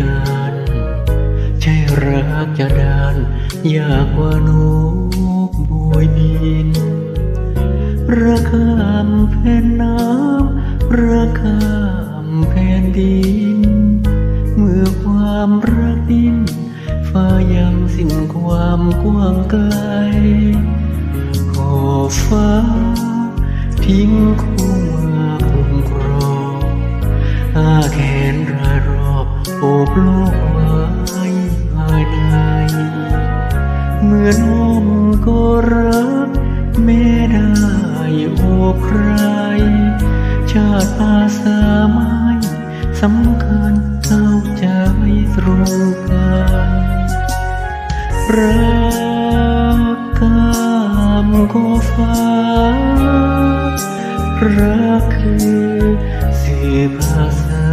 กัน ใช่รักจะดานอยากว่านกบวยบินระคำแผ่นน้ำระคำแผ่นดิน เมื่อความรักดินฟ้ายังสิ้นความกว้างไกลขอฟ้าทิ้งค โอบโลกไว้ภายในเหมือนอ้อมก็รักแม่ได้โอบใคร ชาติอาสาไม่สำคัญเท่าใจตรงกันรักกามก็ฟ้ารักคือสื่อภาษา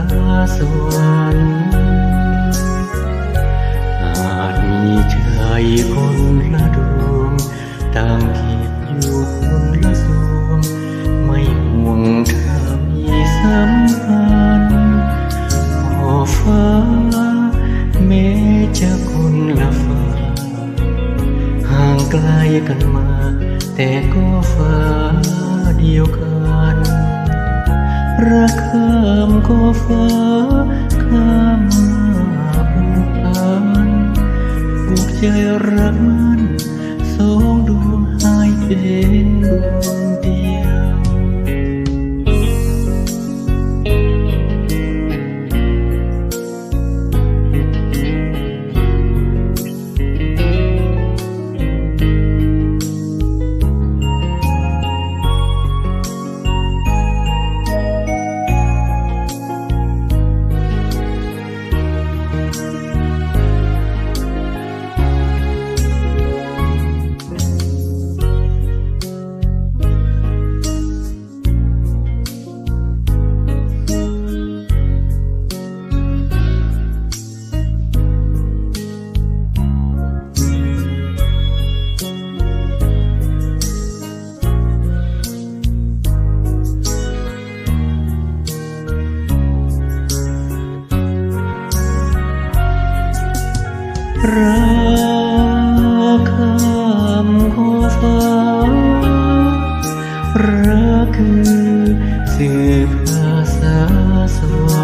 สวรรค์ กันมา แต่ก็ฟ้าเดียวกันรักข้ามก็ฟ้าข้ามมาผูกพันผูกใจรักมันสองดวงให้เป็นดวงเดียว รักข้ามขอฟ้ารักคือสื่อภาษาสวรรค์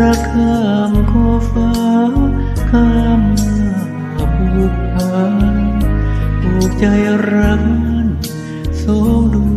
รักข้ามก็ฟ้า ข้ามมาผูกพันผูกใจรักมันสองดว